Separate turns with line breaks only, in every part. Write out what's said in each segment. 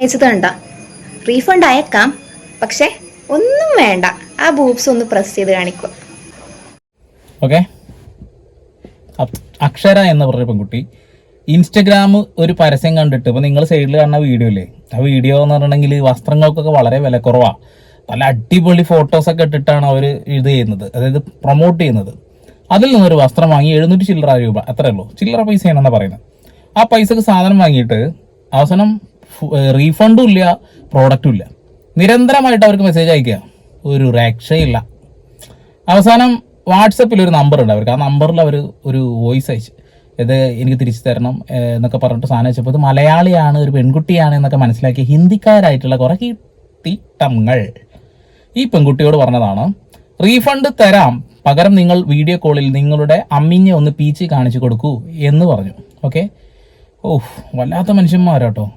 അയച്ചത് കണ്ട റീഫണ്ട് അയക്കാം പക്ഷെ ഒന്നും വേണ്ട. ആ ബൂബ്സ് ഒന്ന് പ്രസ് ചെയ്ത് കാണിക്കുക.
ഓക്കെ അക്ഷര എന്ന് പറഞ്ഞ പെൺകുട്ടി ഇൻസ്റ്റഗ്രാം ഒരു പരസ്യം കണ്ടിട്ട് ഇപ്പൊ നിങ്ങൾ സൈഡിൽ കാണുന്ന വീഡിയോ അല്ലേ ആ വീഡിയോ എന്ന് പറഞ്ഞിട്ടുണ്ടെങ്കിൽ വസ്ത്രങ്ങൾക്കൊക്കെ വളരെ വില കുറവാ പല അടിപൊളി ഫോട്ടോസൊക്കെ ഇട്ടിട്ടാണ് അവർ ഇത് ചെയ്യുന്നത്. അതായത് പ്രൊമോട്ട് ചെയ്യുന്നത്. അതിൽ നിന്നൊരു വസ്ത്രം വാങ്ങി എഴുന്നൂറ്റി ചില്ലറ രൂപ. അത്രയേ ഉള്ളൂ. ചില്ലറ പൈസയാണെന്നാണ് പറയുന്നത്. ആ പൈസക്ക് സാധനം വാങ്ങിയിട്ട് അവസാനം റീഫണ്ടും ഇല്ല പ്രോഡക്റ്റും ഇല്ല. നിരന്തരമായിട്ട് അവർക്ക് മെസ്സേജ് അയക്കുക. ഒരു രക്ഷയില്ല. അവസാനം വാട്സപ്പിൽ ഒരു നമ്പർ ഉണ്ട് അവർക്ക്. ആ നമ്പറിൽ അവർ ഒരു വോയിസ് അയച്ചു ഇത് എനിക്ക് തിരിച്ചു തരണം എന്നൊക്കെ പറഞ്ഞിട്ട് സാധനം വെച്ചപ്പോൾ ഇത് മലയാളിയാണ് ഒരു പെൺകുട്ടിയാണ് എന്നൊക്കെ മനസ്സിലാക്കി ഹിന്ദിക്കാരായിട്ടുള്ള കുറേ കിട്ടിട്ടങ്ങൾ ഈ പെൺകുട്ടിയോട് പറഞ്ഞതാണ് റീഫണ്ട് തരാം പകരം നിങ്ങൾ വീഡിയോ കോളിൽ നിങ്ങളുടെ അമ്മിഞ്ഞെ ഒന്ന് പീച്ചി കാണിച്ചു കൊടുക്കൂ എന്ന് പറഞ്ഞു. ഓക്കെ ഓഹ് വല്ലാത്ത മനുഷ്യന്മാരാട്ടോ.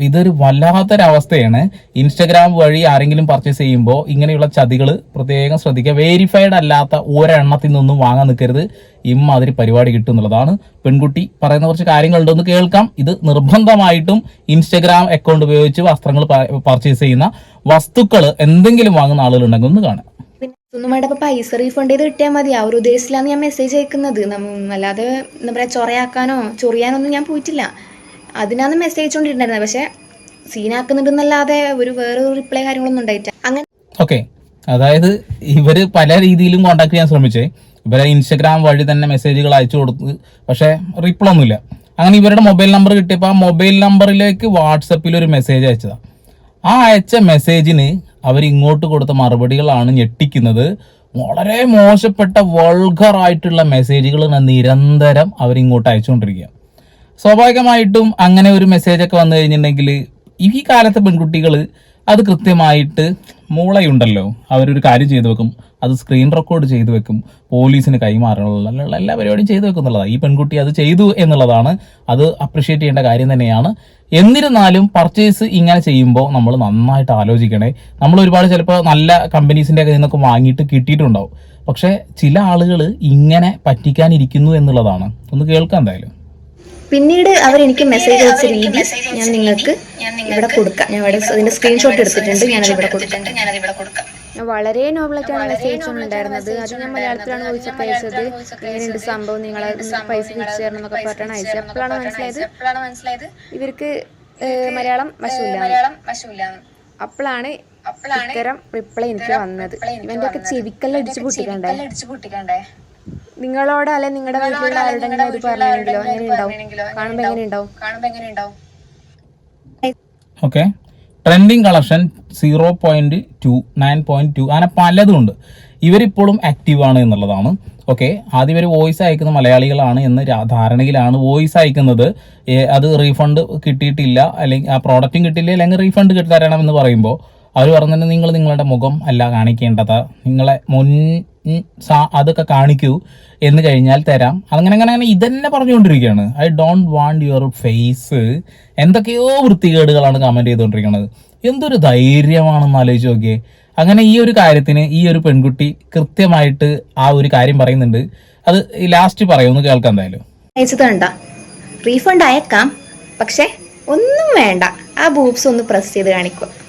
ഇതൊരു വല്ലാത്തൊരവസ്ഥയാണ്. ഇൻസ്റ്റഗ്രാം വഴി ആരെങ്കിലും പർച്ചേസ് ചെയ്യുമ്പോൾ ഇങ്ങനെയുള്ള ചതികൾ പ്രത്യേകം ശ്രദ്ധിക്കുക. വേരിഫൈഡ് അല്ലാത്ത ഒരെണ്ണത്തിൽ നിന്നും വാങ്ങാൻ നിൽക്കരുത്. ഇമ്മാതിരി പരിപാടി കിട്ടും എന്നുള്ളതാണ്. പെൺകുട്ടി പറയുന്ന കുറച്ച് കാര്യങ്ങളുണ്ടെന്ന് കേൾക്കാം. ഇത് നിർബന്ധമായിട്ടും ഇൻസ്റ്റഗ്രാം അക്കൗണ്ട് ഉപയോഗിച്ച് വസ്ത്രങ്ങൾ പർച്ചേസ് ചെയ്യുന്ന വസ്തുക്കൾ എന്തെങ്കിലും വാങ്ങുന്ന ആളുകളുണ്ടെങ്കിൽ ഒന്ന് കാണാം.
ഒന്നും വേണ്ട പൈസ റീഫണ്ട് ചെയ്ത് കിട്ടിയാൽ മതി. ആ ഒരു ഉദ്ദേശത്തിലാണ് ഞാൻ മെസ്സേജ് അയക്കുന്നത്. അല്ലാതെ എന്താ പറയാ ചൊറയാക്കാനോ ചൊറിയാനൊന്നും ഞാൻ പോയിട്ടില്ല. അതിനാണ് മെസ്സേജ് അയച്ചുകൊണ്ടിരുന്നത്. പക്ഷെ സീനാക്കുന്നുണ്ടെന്നല്ലാതെ ഒരു വേറൊരു റിപ്ലൈ കാര്യങ്ങളൊന്നും ഉണ്ടായിട്ട് അങ്ങനെ
ഓക്കെ അതായത് ഇവർ പല രീതിയിലും കോണ്ടാക്ട് ചെയ്യാൻ ശ്രമിച്ചേ. ഇവരെ ഇൻസ്റ്റഗ്രാം വഴി തന്നെ മെസ്സേജുകൾ അയച്ചു കൊടുത്ത് പക്ഷേ റിപ്ലൈ ഒന്നുമില്ല. അങ്ങനെ ഇവരുടെ മൊബൈൽ നമ്പർ കിട്ടിയപ്പോൾ ആ മൊബൈൽ നമ്പറിലേക്ക് വാട്സപ്പിൽ ഒരു മെസ്സേജ് അയച്ചതാണ് ആ അയച്ച മെസ്സേജിന് അവർ ഇങ്ങോട്ട് കൊടുത്ത മറുപടികളാണ് ഞെട്ടിക്കുന്നത്. വളരെ മോശപ്പെട്ട വൾഗർ ആയിട്ടുള്ള മെസ്സേജുകൾ നിരന്തരം അവരിങ്ങോട്ട് അയച്ചുകൊണ്ടിരിക്കുക സ്വാഭാവികമായിട്ടും അങ്ങനെ ഒരു മെസ്സേജ് ഒക്കെ വന്നു കഴിഞ്ഞിട്ടുണ്ടെങ്കിൽ ഈ കാലത്തെ പെൺകുട്ടികൾ അത് കൃത്യമായിട്ട് മൂളയുണ്ടല്ലോ. അവരൊരു കാര്യം ചെയ്തു വെക്കും. അത് സ്ക്രീൻ റെക്കോർഡ് ചെയ്തു വെക്കും. പോലീസിന് കൈമാറാനുള്ള എല്ലാ പരിപാടിയും ചെയ്തു വെക്കും എന്നുള്ളതാണ്. ഈ പെൺകുട്ടി അത് ചെയ്തു എന്നുള്ളതാണ്. അത് അപ്രിഷ്യേറ്റ് ചെയ്യേണ്ട കാര്യം തന്നെയാണ്. എന്നിരുന്നാലും പർച്ചേസ് ഇങ്ങനെ ചെയ്യുമ്പോൾ നമ്മൾ നന്നായിട്ട് ആലോചിക്കണേ. നമ്മൾ ഒരുപാട് ചിലപ്പോൾ നല്ല കമ്പനീസിന്റെ ഒക്കെ നിന്നൊക്കെ വാങ്ങിയിട്ട് കിട്ടിയിട്ടുണ്ടാവും. പക്ഷേ ചില ആളുകൾ ഇങ്ങനെ പറ്റിക്കാനിരിക്കുന്നു എന്നുള്ളതാണ്. ഒന്ന് കേൾക്കാം എന്തായാലും.
പിന്നീട് അവർ എനിക്ക് മെസ്സേജ് അയച്ച രീതി ഞാൻ നിങ്ങൾക്ക് ഇവിടെ കൊടുക്കാം. ഞാൻ ഇവിടെ അതിന്റെ സ്ക്രീൻഷോട്ട് എടുത്തിട്ടുണ്ട്. ഞാനത് ഇവിടെ കൊടുക്കാം.
ഞാൻ വളരെ നോബിളായിട്ടാണ് മെസ്സേജ് ഉണ്ടായിരുന്നത് അത് ഞാൻ മലയാളത്തിലാണ് ചോദിച്ച അയച്ചത്. ഇങ്ങനെയുണ്ട് സംഭവം നിങ്ങൾ പൈസ തിരിച്ചു തരണം എന്നൊക്കെ പറഞ്ഞാണ് അയച്ചത്. അപ്പോഴാണ് മനസ്സിലായത്? ഇവർക്ക് മലയാളം വശമില്ല. അപ്പോഴാണ് ഇത്തരം റിപ്ലൈ എനിക്ക് വന്നത്. ഇവന്റെ ഒക്കെ ചെവിക്കെല്ലാം അടിച്ചു പൊട്ടിക്കണ്ടേ? നിങ്ങളോട് അല്ലെ നിങ്ങളുടെ വീട്ടിലുള്ള ആരുടെങ്കിലും ഇത് പറഞ്ഞെങ്കിലോ എങ്ങനെ ഉണ്ടാവും കാണുമ്പോ എങ്ങനെ ഉണ്ടാവും
okay trending collection zero point two nine point two അങ്ങനെ പലതും ഉണ്ട്. ഇവരിപ്പോഴും ആക്റ്റീവ് ആണ് എന്നുള്ളതാണ്. ഓക്കെ ആദ്യം ഇവർ വോയിസ് അയക്കുന്ന മലയാളികളാണ് എന്ന ധാരണയിലാണ് വോയിസ് അയക്കുന്നത്. അത് റീഫണ്ട് കിട്ടിയിട്ടില്ല അല്ലെങ്കിൽ ആ പ്രോഡക്റ്റും കിട്ടിയില്ല അല്ലെങ്കിൽ റീഫണ്ട് കിട്ടി തരണം എന്ന് പറയുമ്പോൾ അവർ പറഞ്ഞിട്ട് നിങ്ങൾ നിങ്ങളുടെ മുഖം അല്ല കാണിക്കേണ്ടത്. നിങ്ങളെ മുൻ അതൊക്കെ കാണിക്കൂ എന്ന് കഴിഞ്ഞാൽ തരാം. അങ്ങനെ അങ്ങനെ അങ്ങനെ ഇതന്നെ പറഞ്ഞുകൊണ്ടിരിക്കുകയാണ്. I don't want your face എന്തൊക്കെയോ വൃത്തികേടുകളാണ് കമന്റ് ചെയ്തുകൊണ്ടിരിക്കുന്നത്. എന്തൊരു ധൈര്യമാണെന്ന് ആലോചിച്ച് നോക്കിയേ. അങ്ങനെ ഈ ഒരു കാര്യത്തിന് ഈ ഒരു പെൺകുട്ടി കൃത്യമായിട്ട് ആ ഒരു കാര്യം പറയുന്നുണ്ട്. അത് ലാസ്റ്റ് പറയുമെന്ന് കേൾക്കാം എന്തായാലും.
റീഫണ്ട് അയക്കാം പക്ഷെ ഒന്നും വേണ്ട. ആ ബൂബ്സ് ഒന്ന് പ്രസ് ചെയ്ത് കാണിക്കുക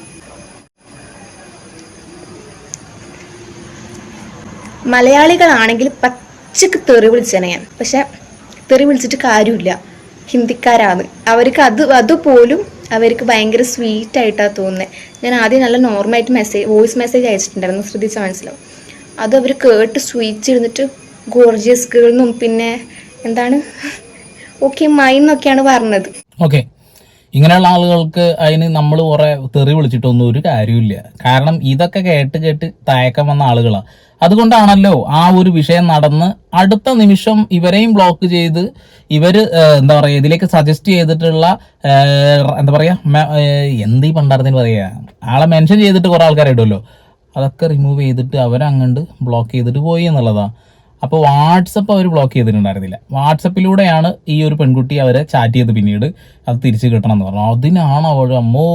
മലയാളികളാണെങ്കിൽ പച്ചക്ക് തെറി വിളിച്ചേനെ ഞാൻ. പക്ഷെ തെറി വിളിച്ചിട്ട് കാര്യമില്ല. ഹിന്ദിക്കാരാണ്. അവർക്ക് അത് അതുപോലും അവർക്ക് ഭയങ്കര സ്വീറ്റ് ആയിട്ടാണ് തോന്നുന്നത് ഞാൻ ആദ്യം നല്ല നോർമലായിട്ട് മെസ്സേജ് വോയിസ് മെസ്സേജ് അയച്ചിട്ടുണ്ടായിരുന്നു ശ്രദ്ധിച്ചാൽ മനസ്സിലാവും അത് അവർ കേട്ട് സ്വീറ്റ് ഇരുന്നിട്ട് ഗോർജിയസ് ഗേൾന്നും പിന്നെ എന്താണ്? ഓക്കെ മൈന്നൊക്കെയാണ് പറഞ്ഞത്.
ഓക്കെ ഇങ്ങനെയുള്ള ആളുകൾക്ക് അതിന് നമ്മൾ കുറെ തെറി വിളിച്ചിട്ടൊന്നും ഒരു കാര്യമില്ല കാരണം ഇതൊക്കെ കേട്ട് കേട്ട് തയക്കം വന്ന ആളുകളാണ് അതുകൊണ്ടാണല്ലോ ആ ഒരു വിഷയം നടന്ന് അടുത്ത നിമിഷം ഇവരെയും ബ്ലോക്ക് ചെയ്ത് ഇവർ എന്താ പറയുക ഇതിലേക്ക് സജസ്റ്റ് ചെയ്തിട്ടുള്ള എന്താ പറയുക എന്ത് ഈ പണ്ടാരത്തിന് പറയുക ആളെ മെൻഷൻ ചെയ്തിട്ട് കുറേ ആൾക്കാരിടുമല്ലോ അതൊക്കെ റിമൂവ് ചെയ്തിട്ട് അവരങ്ങണ്ട് ബ്ലോക്ക് ചെയ്തിട്ട് പോയി എന്നുള്ളതാണ് അപ്പോൾ വാട്സപ്പ് അവർ ബ്ലോക്ക് ചെയ്തിട്ടുണ്ടായിരുന്നില്ല. വാട്സപ്പിലൂടെയാണ് ഈ ഒരു പെൺകുട്ടി അവരെ ചാറ്റ് ചെയ്ത് പിന്നീട് അത് തിരിച്ചു കിട്ടണം എന്ന് പറഞ്ഞു അതിനാണ് അവൾ അമ്മോ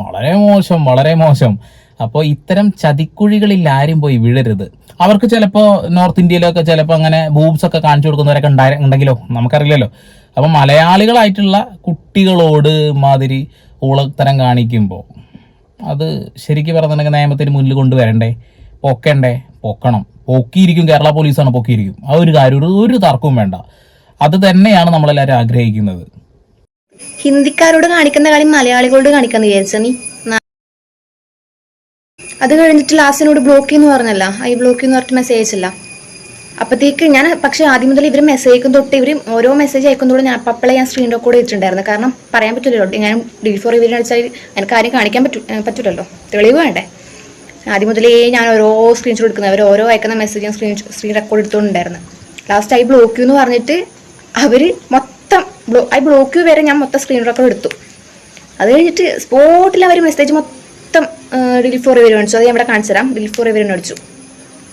വളരെ മോശം വളരെ മോശം. അപ്പോൾ ഇത്തരം ചതിക്കുഴികളിൽ ആരും പോയി വീഴരുത്. അവർക്ക് ചിലപ്പോൾ നോർത്ത് ഇന്ത്യയിലൊക്കെ ചിലപ്പോൾ അങ്ങനെ ബൂബ്സ് ഒക്കെ കാണിച്ചു കൊടുക്കുന്നവരൊക്കെ ഉണ്ടായ ഉണ്ടെങ്കിലോ? നമുക്കറിയില്ലല്ലോ. അപ്പം മലയാളികളായിട്ടുള്ള കുട്ടികളോട് മാതിരി ഊളത്തരം കാണിക്കുമ്പോൾ അത് ശരിക്കും പറഞ്ഞിട്ടുണ്ടെങ്കിൽ നിയമത്തിന് മുന്നിൽ കൊണ്ടുവരണ്ടേ? പൊക്കണ്ടേ? പൊക്കണം. പൊക്കിയിരിക്കും. കേരള പോലീസാണ് പൊക്കിയിരിക്കും. ആ ഒരു കാര്യം ഒരു ഒരു തർക്കവും വേണ്ട. അത് തന്നെയാണ് നമ്മളെല്ലാവരും ആഗ്രഹിക്കുന്നത്.
ഹിന്ദിക്കാരോട് കാണിക്കുന്ന കാര്യം മലയാളികളോട് കാണിക്കാന്ന് വിചാരിച്ച നീ. അത് കഴിഞ്ഞിട്ട് ലാസ്റ്റിനോട് ബ്ലോക്ക് എന്ന് പറഞ്ഞല്ല. ഐ ബ്ലോക്ക് എന്ന് പറഞ്ഞിട്ട് മെസ്സേജ് അയച്ചില്ല. അപ്പത്തേക്ക് ഞാൻ പക്ഷെ ആദ്യം മുതൽ ഇവർ മെസ്സേജ് അയക്കും തൊട്ട് ഇവർ ഓരോ മെസ്സേജ് അയക്കുന്നതോടെ ഞാൻ അപ്പളെ ഞാൻ സ്ക്രീൻ റെക്കോർഡ് ചെയ്തിട്ടുണ്ടായിരുന്നു. കാരണം പറയാൻ പറ്റില്ലല്ലോ ഞാൻ ഡിലീറ്റ് ഫോർ ഇവരെ അടിച്ചാൽ എനിക്ക് കാര്യം കാണിക്കാൻ പറ്റൂ പറ്റില്ലല്ലോ തെളിവ് വേണ്ടേ? ആദ്യം മുതലേ ഞാൻ ഓരോ സ്ക്രീൻഷോട്ട് എടുക്കുന്നത്. അവർ ഓരോ അയക്കുന്ന മെസ്സേജ് ഞാൻ സ്ക്രീൻ സ്ക്രീൻ റെക്കോർഡ് എടുത്തുകൊണ്ടായിരുന്നു ലാസ്റ്റ് ഐ ബ്ലോക്ക് എന്ന് പറഞ്ഞിട്ട് അവർ മൊത്തം ബ്ലോ ഐ ബ്ലോക്ക് വരെ ഞാൻ മൊത്തം സ്ക്രീൻ റെക്കോർഡ് എടുത്തു. അത് കഴിഞ്ഞിട്ട് സ്പോട്ടിൽ അവർ മെസ്സേജ് മൊത്തം ഡിലീറ്റ് ഫോർ ഇവർ അടിച്ചു. അത് ഞാൻ ഇവിടെ കാണിച്ചു തരാം. ഡിലീറ്റ് ഫോർ ഇവർ അടിച്ചു.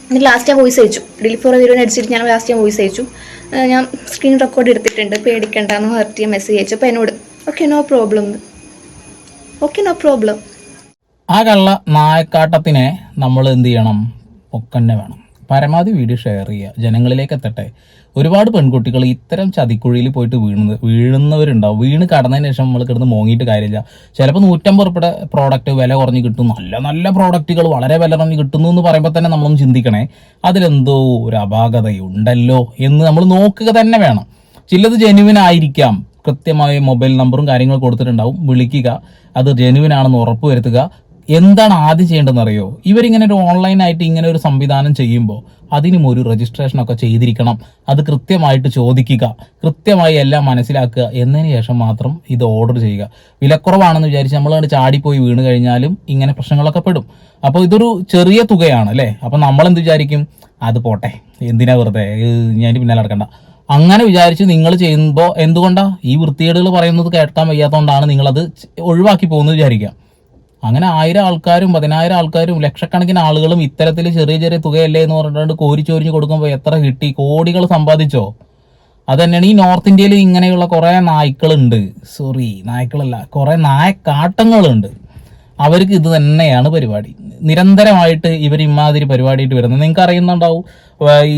എന്നിട്ട് ലാസ്റ്റ് ഞാൻ വോയിസ് അയച്ചു. ഡിലീറ്റ് ഫോർ ഇവർ അടിച്ചിട്ട് ഞാൻ ലാസ്റ്റ് ഞാൻ വോയിസ് അയച്ചു. ഞാൻ സ്ക്രീൻ റെക്കോർഡ് എടുത്തിട്ടുണ്ട്. പേടിക്കണ്ടെന്ന് പറഞ്ഞിട്ട് മെസ്സേജ് അയച്ചു. അപ്പോൾ എന്നോട് okay no problem okay no problem
ആ കള്ള നായക്കാട്ടത്തിനെ നമ്മൾ എന്ത് ചെയ്യണം? പൊക്കന്നെ വേണം. പരമാവധി വീഡിയോ ഷെയർ ചെയ്യുക. ജനങ്ങളിലേക്ക് എത്തട്ടെ. ഒരുപാട് പെൺകുട്ടികൾ ഇത്തരം ചതിക്കുഴിയിൽ പോയിട്ട് വീണത് വീഴുന്നവരുണ്ടാവും. വീണ് കടന്നതിന് ശേഷം നമ്മൾ കിടന്ന് മോങ്ങിയിട്ട് കാര്യമില്ല. ചിലപ്പോൾ നൂറ്റമ്പത് ഉറുപ്പിയുടെ പ്രോഡക്റ്റ് വില കുറഞ്ഞ് കിട്ടും. നല്ല നല്ല പ്രോഡക്റ്റുകൾ വളരെ വില കുറഞ്ഞ് കിട്ടുന്നു എന്ന് പറയുമ്പോൾ തന്നെ നമ്മളൊന്ന് ചിന്തിക്കണേ. അതിലെന്തോ ഒരു അപാകതയുണ്ടല്ലോ എന്ന് നമ്മൾ നോക്കുക തന്നെ വേണം. ചിലത് ജെനുവിൻ ആയിരിക്കാം. കൃത്യമായ മൊബൈൽ നമ്പറും കാര്യങ്ങളും കൊടുത്തിട്ടുണ്ടാവും. വിളിക്കുക. അത് ജെനുവിൻ ആണെന്ന് ഉറപ്പ് വരുത്തുക. എന്താണ് ആദ്യം ചെയ്യേണ്ടതെന്ന് അറിയോ? ഇവരിങ്ങനെ ഒരു ഓൺലൈനായിട്ട് ഇങ്ങനെ ഒരു സംവിധാനം ചെയ്യുമ്പോൾ അതിനും ഒരു രജിസ്ട്രേഷൻ ഒക്കെ ചെയ്തിരിക്കണം. അത് കൃത്യമായിട്ട് ചോദിക്കുക. കൃത്യമായി എല്ലാം മനസ്സിലാക്കുക. എന്നതിന് ശേഷം മാത്രം ഇത് ഓർഡർ ചെയ്യുക. വിലക്കുറവാണെന്ന് വിചാരിച്ച് നമ്മൾ അങ്ങോട്ട് ചാടിപ്പോയി വീണ് കഴിഞ്ഞാലും ഇങ്ങനെ പ്രശ്നങ്ങളൊക്കെ പെടും. അപ്പോൾ ഇതൊരു ചെറിയ തുകയാണ് അല്ലേ? അപ്പോൾ നമ്മൾ എന്ത് വിചാരിക്കും? അത് പോട്ടെ. എന്തിനാ വെറുതെ? ഞാൻ പിന്നാലെ നടക്കണ്ട. അങ്ങനെ വിചാരിച്ച് നിങ്ങൾ ചെയ്യുമ്പോൾ എന്തുകൊണ്ടാണ് ഈ വൃത്തികേടുകൾ പറയുന്നത് കേൾക്കാൻ വയ്യാത്തതുകൊണ്ടാണ് നിങ്ങളത് ഒഴിവാക്കി പോകുന്നത് വിചാരിക്കുക. അങ്ങനെ ആയിരം ആൾക്കാരും പതിനായിരം ആൾക്കാരും ലക്ഷക്കണക്കിന് ആളുകളും ഇത്തരത്തിൽ ചെറിയ ചെറിയ തുകയല്ലേ എന്ന് പറഞ്ഞിട്ട് കോരിച്ചോരിഞ്ഞ് കൊടുക്കുമ്പോൾ എത്ര കിട്ടി? കോടികൾ സമ്പാദിച്ചോ? അത് തന്നെയാണ് ഈ നോർത്ത് ഇന്ത്യയിൽ ഇങ്ങനെയുള്ള കുറേ നായ്ക്കളുണ്ട്. സോറി നായ്ക്കളല്ല കുറേ നായക്കാട്ടങ്ങളുണ്ട്. അവർക്ക് ഇത് തന്നെയാണ് പരിപാടി. നിരന്തരമായിട്ട് ഇവർ ഇമാതിരി പരിപാടിയിട്ട് വരുന്നത്. നിങ്ങൾക്ക് അറിയുന്നുണ്ടാവും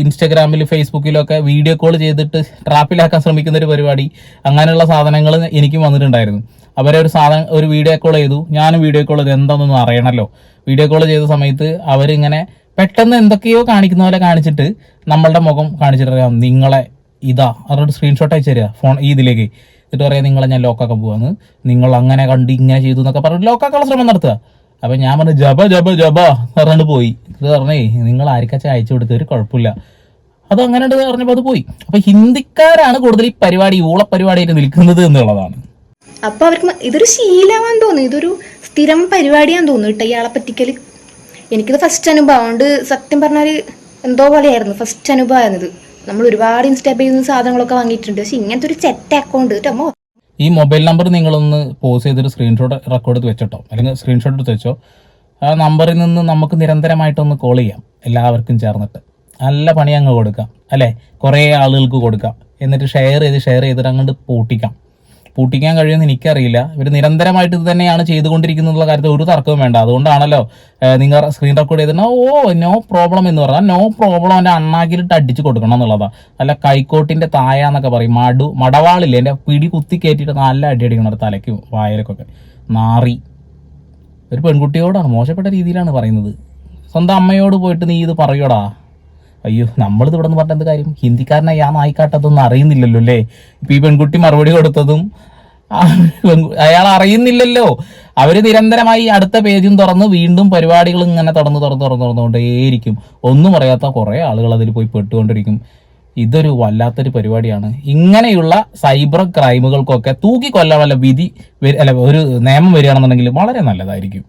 ഇൻസ്റ്റഗ്രാമിൽ ഫേസ്ബുക്കിലൊക്കെ വീഡിയോ കോൾ ചെയ്തിട്ട് ട്രാപ്പിലാക്കാൻ ശ്രമിക്കുന്ന ഒരു പരിപാടി. അങ്ങനെയുള്ള സാധനങ്ങൾ എനിക്കും വന്നിട്ടുണ്ടായിരുന്നു. അവരെ ഒരു സാധനം ഒരു വീഡിയോ കോൾ ചെയ്തു. ഞാനും വീഡിയോ കോൾ ചെയ്തു. എന്താണെന്നൊന്നും അറിയണമല്ലോ വീഡിയോ കോൾ ചെയ്ത സമയത്ത് അവരിങ്ങനെ പെട്ടെന്ന് എന്തൊക്കെയോ കാണിക്കുന്ന പോലെ കാണിച്ചിട്ട് നമ്മളുടെ മുഖം കാണിച്ചിട്ട് നിങ്ങളെ ഇതാ. അവരുടെ സ്ക്രീൻഷോട്ട് അയച്ചു തരിക ഫോൺ ഈ ഇതിലേക്ക്. എന്നിട്ട് പറയാം നിങ്ങളെ ഞാൻ ലോക്കാക്കാൻ പോവാന്ന്. നിങ്ങൾ അങ്ങനെ കണ്ട് ഇങ്ങനെ ചെയ്തു എന്നൊക്കെ പറഞ്ഞിട്ട് ലോക്കാക്കാനുള്ള ശ്രമം നടത്തുക. അപ്പൊ ഞാൻ പറഞ്ഞു ജബ ജബ ജബ പറഞ്ഞിട്ട് പോയി. എന്നിട്ട് പറഞ്ഞേ നിങ്ങൾ ആർക്കച്ച അയച്ചു കൊടുത്ത ഒരു കുഴപ്പമില്ല. അത് അങ്ങനെ ഉണ്ട് പറഞ്ഞപ്പോൾ അത് പോയി. അപ്പൊ ഹിന്ദിക്കാരാണ് കൂടുതൽ ഈ പരിപാടി ഊള പരിപാടിയിൽ നിൽക്കുന്നത് എന്നുള്ളതാണ്.
അപ്പൊ അവർക്ക് ഇതൊരു ശീലമാൻ തോന്നുന്നു. ഇതൊരു സ്ഥിരം പരിപാടിയാന്ന് തോന്നുന്നു കേട്ടോ ഇയാളെ പറ്റിക്കൽ എനിക്കിത് ഫസ്റ്റ് അനുഭവം. അതുകൊണ്ട് സത്യം പറഞ്ഞാൽ എന്തോ പോലെയായിരുന്നു. ഫസ്റ്റ് അനുഭവം ഇത് നമ്മൾ ഒരുപാട് ഇൻസ്റ്റാ പേജിൽ സാധനങ്ങളൊക്കെ വാങ്ങിയിട്ടുണ്ട്. പക്ഷെ ഇങ്ങനത്തെ ഒരു ചെറ്റ് അക്കൗണ്ട് കേട്ടോ
ഈ മൊബൈൽ നമ്പർ നിങ്ങളൊന്ന് പോസ് ചെയ്തൊരു സ്ക്രീൻഷോട്ട് റെക്കോർഡ് എടുത്ത് വെച്ചോട്ടോ അല്ലെങ്കിൽ സ്ക്രീൻഷോട്ട് എടുത്ത് വെച്ചോ. ആ നമ്പറിൽ നിന്ന് നമുക്ക് നിരന്തരമായിട്ടൊന്ന് കോൾ ചെയ്യാം. എല്ലാവർക്കും ചേർന്നിട്ട്. നല്ല പണി അങ്ങ് കൊടുക്കാം. അല്ലേ? കുറേ ആളുകൾക്ക് കൊടുക്കാം. എന്നിട്ട് ഷെയർ ചെയ്ത് ഷെയർ ചെയ്തിട്ട് അങ്ങോട്ട് പൂട്ടിക്കാം. പൂട്ടിക്കാൻ കഴിയുമെന്ന് എനിക്കറിയില്ല. ഇവർ നിരന്തരമായിട്ട് ഇത് തന്നെയാണ് ചെയ്തുകൊണ്ടിരിക്കുന്നുള്ള കാര്യത്തിൽ ഒരു തർക്കവും വേണ്ട. അതുകൊണ്ടാണല്ലോ നിങ്ങൾ സ്ക്രീൻ റെക്കോർഡ് ചെയ്തിട്ട് ഓ നോ പ്രോബ്ലം എന്ന് പറഞ്ഞാൽ നോ പ്രോബ്ലം എന്റെ അണ്ണാക്കിലിട്ട് അടിച്ച് കൊടുക്കണം എന്നുള്ളതാണ് അല്ല കൈക്കോട്ടിന്റെ തായ എന്നൊക്കെ പറയും. മടു മടവാളില്ലേ എന്റെ പിടി കുത്തി കയറ്റിയിട്ട് നല്ല അടി അടിക്കണം തലയ്ക്കും വായലക്കൊക്കെ. നാറി. ഒരു പെൺകുട്ടിയോടാണ് മോശപ്പെട്ട രീതിയിലാണ് പറയുന്നത്. സ്വന്തം അമ്മയോട് പോയിട്ട് നീ ഇത് പറയോടാ. അയ്യോ നമ്മളിത് ഇവിടെ നിന്ന് പറഞ്ഞ എന്ത് കാര്യം? ഹിന്ദിക്കാരനായി ആ നായിക്കാട്ടതൊന്നും അറിയുന്നില്ലല്ലോ അല്ലേ? ഇപ്പൊ ഈ പെൺകുട്ടി മറുപടി കൊടുത്തതും അയാൾ അറിയുന്നില്ലല്ലോ. അവർ നിരന്തരമായി അടുത്ത പേജും തുറന്ന് വീണ്ടും പരിപാടികൾ ഇങ്ങനെ തുറന്ന് തുറന്ന് തുറന്ന് തുറന്നുകൊണ്ടേയിരിക്കും. ഒന്നും അറിയാത്ത കുറേ ആളുകൾ അതിൽ പോയി പെട്ടുകൊണ്ടിരിക്കും. ഇതൊരു വല്ലാത്തൊരു പരിപാടിയാണ്. ഇങ്ങനെയുള്ള സൈബർ ക്രൈമുകൾക്കൊക്കെ തൂക്കി കൊല്ലാൻ വല്ല വിധി അല്ല ഒരു നിയമം വരികയാണെന്നുണ്ടെങ്കിൽ വളരെ നല്ലതായിരിക്കും.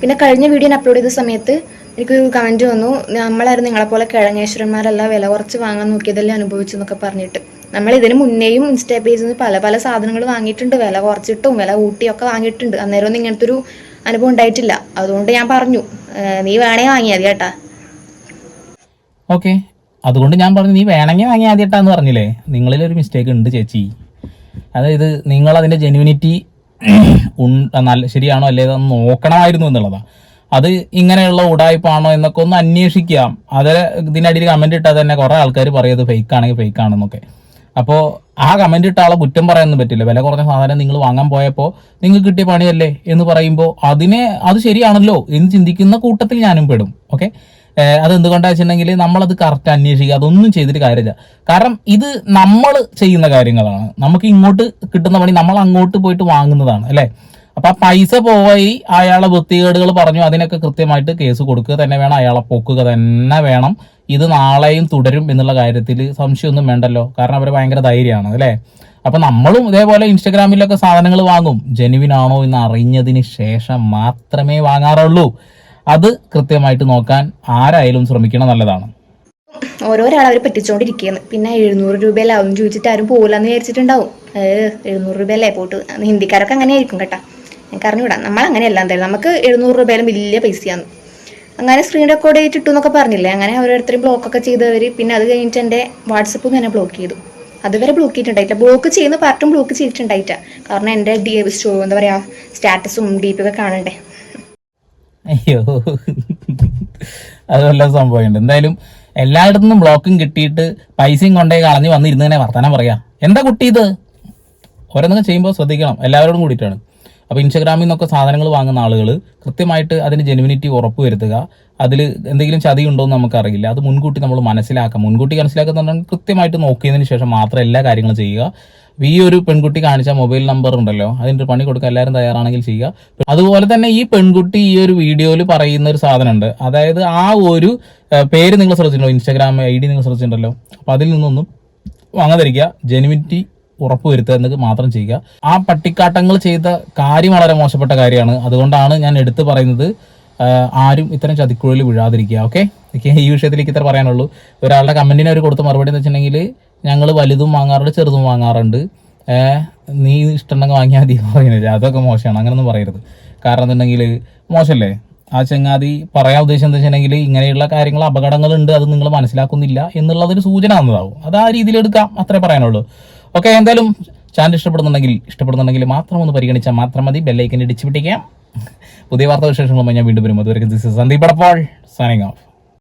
പിന്നെ കഴിഞ്ഞ വീഡിയോ അപ്ലോഡ് ചെയ്ത സമയത്ത് എനിക്കൊരു കമന്റ് വന്നു. നമ്മളായിരുന്നു നിങ്ങളെപ്പോലെ കിഴങ്ങേശ്വരന്മാരെല്ലാം വില കുറച്ച് വാങ്ങാൻ നോക്കിയതല്ലേ അനുഭവിച്ചു എന്നൊക്കെ പറഞ്ഞിട്ട്. നമ്മൾ ഇതിന് മുന്നേയും ഇൻസ്റ്റാ പേജിൽ നിന്ന് പല പല സാധനങ്ങൾ വാങ്ങിയിട്ടുണ്ട്. വില കുറച്ചിട്ടും വില കൂട്ടിയൊക്കെ വാങ്ങിയിട്ടുണ്ട്. അന്നേരം ഒന്നും ഇങ്ങനത്തെ ഒരു അനുഭവം ഉണ്ടായിട്ടില്ല. അതുകൊണ്ട് ഞാൻ പറഞ്ഞു നീ വേണേ വാങ്ങിയാൽ മതി കേട്ടാ.
ഓക്കെ. അതുകൊണ്ട് ഞാൻ പറഞ്ഞു നീ വേണമെങ്കിൽ വാങ്ങി ആദ്യട്ടാന്ന് പറഞ്ഞില്ലേ? നിങ്ങളിൽ ഒരു മിസ്റ്റേക്ക് ഉണ്ട് ചേച്ചി. അതായത് നിങ്ങൾ അതിന്റെ ജെന്യൂനിറ്റി നല്ല ശരിയാണോ അല്ലേ അതൊന്ന് നോക്കണമായിരുന്നു എന്നുള്ളതാണ് അത് ഇങ്ങനെയുള്ള ഉടായ്പാണോ എന്നൊക്കെ ഒന്ന് അന്വേഷിക്കാം. അത് ഇതിനടിയിൽ കമന്റ് ഇട്ടാൽ തന്നെ കുറേ ആൾക്കാർ പറയും അത് ഫേക്ക് ആണെങ്കിൽ ഫേക്ക് ആണെന്നൊക്കെ. അപ്പോൾ ആ കമന്റ് ഇട്ട ആളെ കുറ്റം പറയാനൊന്നും പറ്റില്ല. വില കുറഞ്ഞ സാധനം നിങ്ങൾ വാങ്ങാൻ പോയപ്പോൾ നിങ്ങൾക്ക് കിട്ടിയ പണിയല്ലേ? എന്ന് പറയുമ്പോൾ അതിനെ അത് ശരിയാണല്ലോ എന്ന് ചിന്തിക്കുന്ന കൂട്ടത്തിൽ ഞാനും പെടും. ഓക്കെ അത് എന്തുകൊണ്ടാ വെച്ചിട്ടുണ്ടെങ്കിൽ നമ്മളത് കറക്റ്റ് അന്വേഷിക്കുക. അതൊന്നും ചെയ്തിട്ട് കാര്യമില്ല. കാരണം ഇത് നമ്മൾ ചെയ്യുന്ന കാര്യങ്ങളാണ്. നമുക്ക് ഇങ്ങോട്ട് കിട്ടുന്ന പണി നമ്മൾ അങ്ങോട്ട് പോയിട്ട് വാങ്ങുന്നതാണ്. അല്ലേ? അപ്പൊ ആ പൈസ പോയി അയാളെ വൃത്തികേടുകൾ പറഞ്ഞു. അതിനൊക്കെ കൃത്യമായിട്ട് കേസ് കൊടുക്കുക തന്നെ വേണം. അയാളെ പൊക്കുക തന്നെ വേണം. ഇത് നാളെയും തുടരും എന്നുള്ള കാര്യത്തിൽ സംശയമൊന്നും വേണ്ടല്ലോ. കാരണം അവർ ഭയങ്കര ധൈര്യമാണ് അല്ലേ? അപ്പൊ നമ്മളും ഇതേപോലെ ഇൻസ്റ്റഗ്രാമിലൊക്കെ സാധനങ്ങൾ വാങ്ങും. ജെനുവിൻ ആണോ എന്ന് അറിഞ്ഞതിന് ശേഷം മാത്രമേ വാങ്ങാറുള്ളൂ. അത് കൃത്യമായിട്ട് നോക്കാൻ ആരായാലും ശ്രമിക്കണം നല്ലതാണ്.
ഓരോരാൾ അവർ പറ്റിച്ചോണ്ടിരിക്കുന്നു പിന്നെ എഴുന്നൂറ് രൂപയല്ലാവും ചോദിച്ചിട്ട് ആരും പോകില്ലെന്ന് വിചാരിച്ചിട്ടുണ്ടാവും. ഏഹ് എഴുന്നൂറ് രൂപയല്ലേ പോട്ട്? ഹിന്ദിക്കാരൊക്കെ അങ്ങനെ ആയിരിക്കും കേട്ടാ. എനിക്ക് അറിഞ്ഞൂടാ. നമ്മൾ അങ്ങനെയല്ല എന്തായാലും നമുക്ക് എഴുന്നൂറ് രൂപയിലും വലിയ പൈസയാണ് അങ്ങനെ സ്ക്രീൻ റെക്കോർഡ് ചെയ്തിട്ടു എന്നൊക്കെ പറഞ്ഞില്ലേ? അങ്ങനെ ഓരോരുത്തരും ബ്ലോക്കൊക്കെ ചെയ്തവർ പിന്നെ അത് കഴിഞ്ഞിട്ട് എന്റെ വാട്സപ്പ് തന്നെ ബ്ലോക്ക് ചെയ്തു. അതുവരെ ബ്ലോക്ക് ചെയ്തിട്ടുണ്ടായിട്ടില്ല ബ്ലോക്ക് ചെയ്യുന്ന പാർട്ടും ബ്ലോക്ക് ചെയ്തിട്ടുണ്ടായിട്ടില്ല കാരണം എന്റെ ഡി സ്റ്റോ എന്താ പറയുക സ്റ്റാറ്റസും ഡി പി ഒക്കെ കാണണ്ടേ.
അയ്യോ. അത് വല്ല സംഭവമുണ്ട്. എന്തായാലും എല്ലായിടത്തു ബ്ലോക്കും കിട്ടിയിട്ട് പൈസയും കൊണ്ടേ കളഞ്ഞ് വന്നിരുന്നതിനെ വർത്തമാനം പറയാം. എന്താ കുട്ടി ഇത്? ഓരോന്നൊക്കെ ചെയ്യുമ്പോൾ ശ്രദ്ധിക്കണം. എല്ലാവരോടും കൂടിയിട്ടാണ്. അപ്പോൾ ഇൻസ്റ്റഗ്രാമിൽ നിന്നൊക്കെ സാധനങ്ങൾ വാങ്ങുന്ന ആളുകൾ കൃത്യമായിട്ട് അതിന് ജെനുവിനിറ്റി ഉറപ്പ് വരുത്തുക. അതിൽ എന്തെങ്കിലും ചതി ഉണ്ടോ എന്ന് നമുക്കറിയില്ല. അത് മുൻകൂട്ടി നമ്മൾ മനസ്സിലാക്കാം. മുൻകൂട്ടി മനസ്സിലാക്കുന്നുണ്ടെങ്കിൽ കൃത്യമായിട്ട് നോക്കിയതിന് ശേഷം മാത്രം എല്ലാ കാര്യങ്ങളും ചെയ്യുക. ഈ ഒരു പെൺകുട്ടി കാണിച്ച മൊബൈൽ നമ്പർ ഉണ്ടല്ലോ അതിന്റെ പണി കൊടുക്കാൻ എല്ലാവരും തയ്യാറാണെങ്കിൽ ചെയ്യുക. അതുപോലെ തന്നെ ഈ പെൺകുട്ടി ഈ ഒരു വീഡിയോയിൽ പറയുന്ന ഒരു സാധനമുണ്ട്. അതായത് ആ ഒരു പേര് നിങ്ങൾ ശ്രദ്ധിച്ചിട്ടുണ്ടോ ഇൻസ്റ്റാഗ്രാം ഐ ഡി നിങ്ങൾ ശ്രദ്ധിച്ചിട്ടുണ്ടല്ലോ അപ്പോൾ അതിൽ നിന്നൊന്നും വാങ്ങാതിരിക്കുക. ജെനുവിനിറ്റി ഉറപ്പുവരുത്തുക എന്നത് മാത്രം ചെയ്യുക. ആ പട്ടിക്കാട്ടങ്ങൾ ചെയ്ത കാര്യം വളരെ മോശപ്പെട്ട കാര്യമാണ്. അതുകൊണ്ടാണ് ഞാൻ എടുത്തു പറയുന്നത് ആരും ഇത്തരം ചതിക്കുഴലിൽ വീഴാതിരിക്കുക ഓക്കെ? ഈ വിഷയത്തിലേക്ക് ഇത്ര പറയാനുള്ളൂ. ഒരാളുടെ കമന്റിന് അവർ കൊടുത്ത മറുപടി എന്ന് വെച്ചിട്ടുണ്ടെങ്കിൽ ഞങ്ങൾ വലുതും വാങ്ങാറുണ്ട് ചെറുതും വാങ്ങാറുണ്ട്. നീ ഇഷ്ടമുണ്ടെങ്കിൽ വാങ്ങിയാൽ മതി പറയുന്നില്ല. അതൊക്കെ മോശമാണ്. അങ്ങനൊന്നും പറയരുത്. കാരണം എന്നുണ്ടെങ്കിൽ മോശമല്ലേ? ആ ചങ്ങാതി പറയാൻ ഉദ്ദേശം എന്താ വെച്ചിട്ടുണ്ടെങ്കിൽ ഇങ്ങനെയുള്ള കാര്യങ്ങൾ അപകടങ്ങളുണ്ട് അത് നിങ്ങൾ മനസ്സിലാക്കുന്നില്ല എന്നുള്ളതൊരു സൂചന തന്നതാവും. അത് ആ രീതിയിൽ എടുക്കാം അത്രേ പറയാനുള്ളൂ. ഓക്കെ എന്തായാലും ചാനൽ ഇഷ്ടപ്പെടുന്നുണ്ടെങ്കിൽ ഇഷ്ടപ്പെടുന്നുണ്ടെങ്കിൽ മാത്രം ഒന്ന് പരിഗണിച്ചാൽ മാത്രം മതി. ബെല്ലൈക്കൻ ഇടിച്ചു പിടിക്കാം. പുതിയ വാർത്താ വിശേഷങ്ങളുമായി ഞാൻ വീണ്ടും വരും. അതുവരെ സന്ദീപ് അടപ്പോൾ സൈനിങ് ഓഫ്